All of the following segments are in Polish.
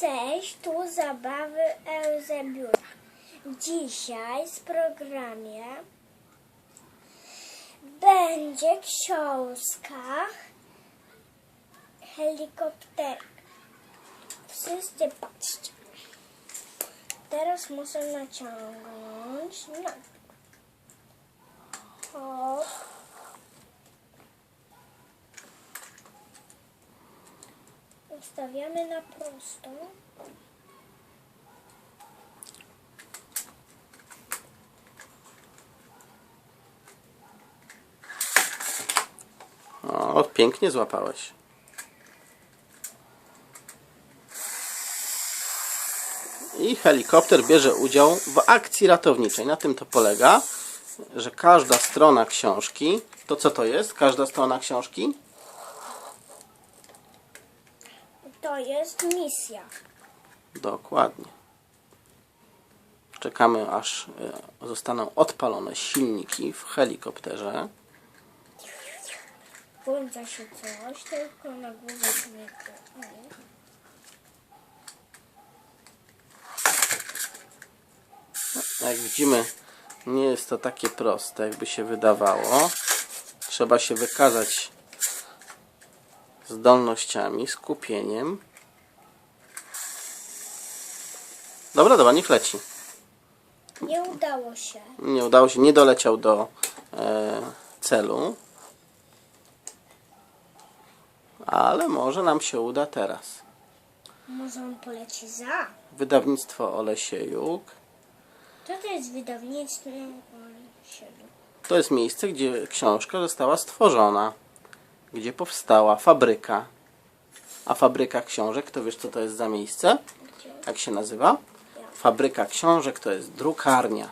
Cześć, tu zabawy Eusebiura. Dzisiaj w programie będzie książka helikopter. Wszyscy patrzcie. Teraz muszę naciągnąć. No. Hop. Ustawiamy na prostą. O, pięknie złapałeś. I helikopter bierze udział w akcji ratowniczej. Na tym to polega, że każda strona książki, to co to jest? Każda strona książki? To jest misja. Dokładnie. Czekamy aż e, zostaną odpalone silniki w helikopterze. Włącza się coś, tylko na górze nie Jak widzimy, nie jest to takie proste, jakby się wydawało. Trzeba się wykazać zdolnościami, skupieniem. Dobra, dobra, niech leci. Nie udało się. Nie udało się, nie doleciał do e, celu. Ale może nam się uda teraz. Może on poleci za. Wydawnictwo Olesiejuk. Co to jest wydawnictwo? Siedem. To jest miejsce, gdzie książka została stworzona, gdzie powstała fabryka. A fabryka książek, to wiesz co to jest za miejsce? Jak się nazywa? Fabryka książek to jest drukarnia.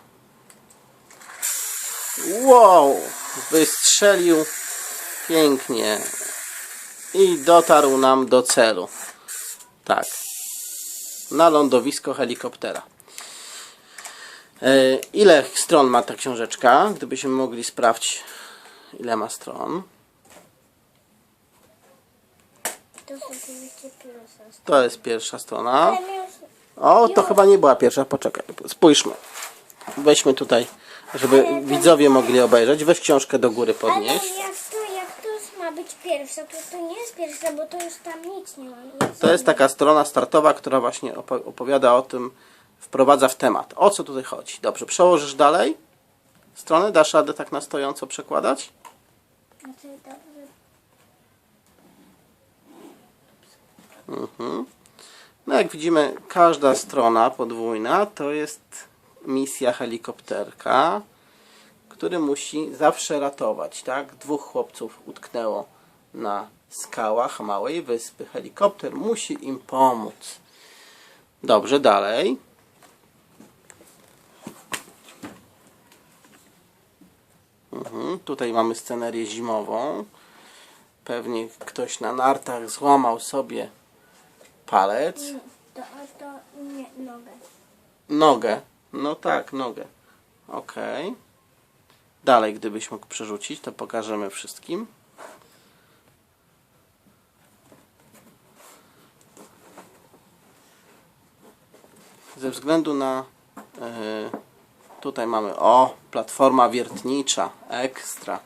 Wow! Wystrzelił pięknie i dotarł nam do celu. Tak. Na lądowisko helikoptera. E, Ile stron ma ta książeczka? Gdybyśmy mogli sprawdzić, ile ma stron. To jest pierwsza strona. To jest pierwsza strona. Ale my już... O, to chyba nie była pierwsza. Poczekaj, spójrzmy. Weźmy tutaj, żeby widzowie mogli obejrzeć. Weź książkę do góry Ale podnieść. jak to, jak to ma być pierwsza, to to nie jest pierwsza, bo to już tam nic nie ma. Nic To jest taka strona startowa, która właśnie opo- opowiada o tym, wprowadza w temat. O co tutaj chodzi? Dobrze, przełożysz dalej stronę? Dasz radę tak na stojąco przekładać? Znaczy, dobrze. No jak widzimy, każda strona podwójna to jest misja helikopterka, który musi zawsze ratować, tak? Dwóch chłopców utknęło na skałach małej wyspy. Helikopter musi im pomóc. Dobrze, dalej. Mhm, tutaj mamy scenerię zimową. Pewnie ktoś na nartach złamał sobie palec. To, to nie, nogę. Nogę. No tak, nogę. Okej. Dalej, gdybyś mógł przerzucić, to pokażemy wszystkim. Ze względu na. e, tutaj mamy. O, platforma wiertnicza. Ekstra.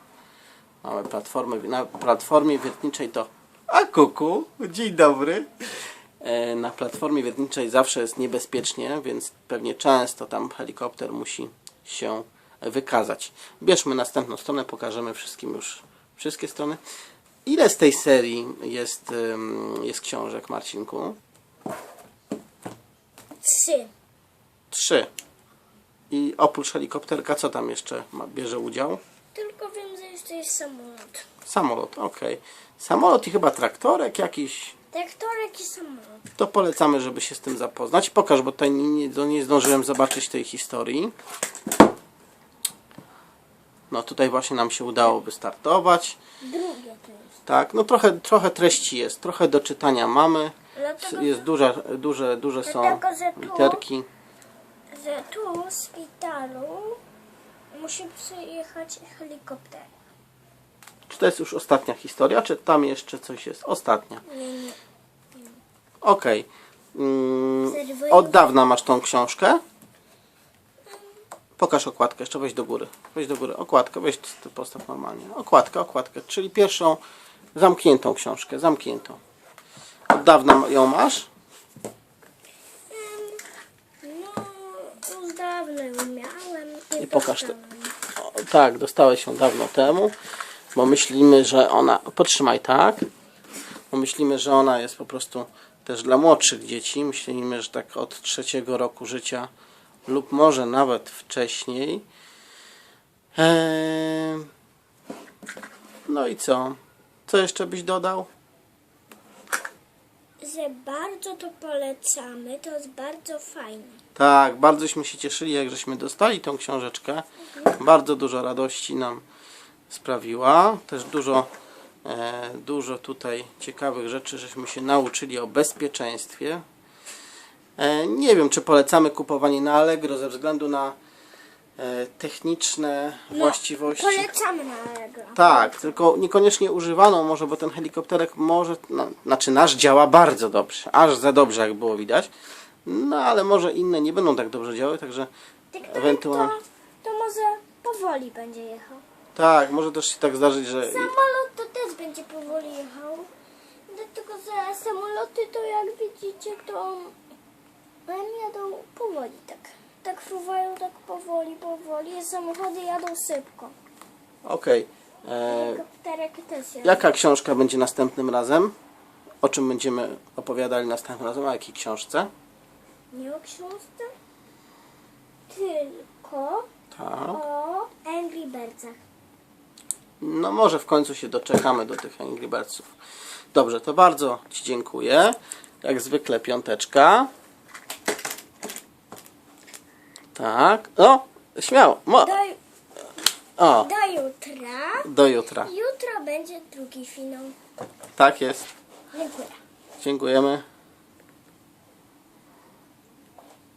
Mamy platformę. Na platformie wiertniczej to. A kuku, dzień dobry. E, Na platformie wiertniczej zawsze jest niebezpiecznie, więc pewnie często tam helikopter musi się wykazać. Bierzmy następną stronę, pokażemy wszystkim już wszystkie strony. Ile z tej serii jest, jest książek, Marcinku? Trzy. Trzy. I oprócz helikopterka, co tam jeszcze ma, bierze udział? Tylko wiem, że jeszcze jest samolot. Samolot, okej. Samolot i chyba traktorek jakiś. Traktorek i samolot. To polecamy, żeby się z tym zapoznać. Pokaż, bo tutaj nie, nie, zdążyłem zobaczyć tej historii. No tutaj właśnie nam się udało wystartować. Drugie to jest. Tak, no trochę, trochę treści jest, trochę do czytania mamy. Dlatego, Jest duża, duże, duże są Dlatego, że tu- literki. że tu w szpitalu musi przyjechać helikopter. Czy to jest już ostatnia historia, czy tam jeszcze coś jest? Ostatnia. Nie, nie. Okej. Mm, od dawna masz tą książkę? Pokaż okładkę, jeszcze weź do góry. Weź do góry. Okładkę, weź ty postaw normalnie. Okładkę, okładkę, czyli pierwszą zamkniętą książkę, zamkniętą. Od dawna ją masz? No, dawno ją miałem. I pokaż to. dostałam. O, tak, dostałeś ją dawno temu, bo myślimy, że ona. Potrzymaj tak. Bo myślimy, że ona jest po prostu też dla młodszych dzieci. Myślimy, że tak od trzeciego roku życia lub może nawet wcześniej. Eee, No i co? Co jeszcze byś dodał? Że bardzo to polecamy, to jest bardzo fajne. Tak, bardzośmy się cieszyli, jak żeśmy dostali tą książeczkę. Bardzo dużo radości nam sprawiła. Też dużo, e, dużo tutaj ciekawych rzeczy, żeśmy się nauczyli o bezpieczeństwie. E, nie wiem, czy polecamy kupowanie na Allegro ze względu na e, techniczne właściwości. Polecamy na Allegro. Tak, tylko niekoniecznie używaną może, bo ten helikopterek może, no, znaczy nasz działa bardzo dobrze, aż za dobrze jak było widać, no ale może inne nie będą tak dobrze działały, także Tak, ewentualnie, to, to może powoli będzie jechał. Tak, może też się tak zdarzyć, że Samolot to też będzie powoli jechał. Dlatego, że samoloty to jak widzicie, to one jadą powoli tak. Tak fruwają tak powoli, powoli. Samochody jadą szybko. okej. E, Helikopterek też jest. Jaka książka będzie następnym razem? O czym będziemy opowiadali następnym razem? O jakiej książce? Nie o książce, tylko Tak. o Angry Birdsach. No może w końcu się doczekamy do tych Angry Birdsów. Dobrze, to bardzo Ci dziękuję. Jak zwykle piąteczka. Tak. O, śmiało. Mo. Do, O, do jutra. do jutra. Jutro będzie drugi finał. Tak jest. Dziękuję. Dziękujemy.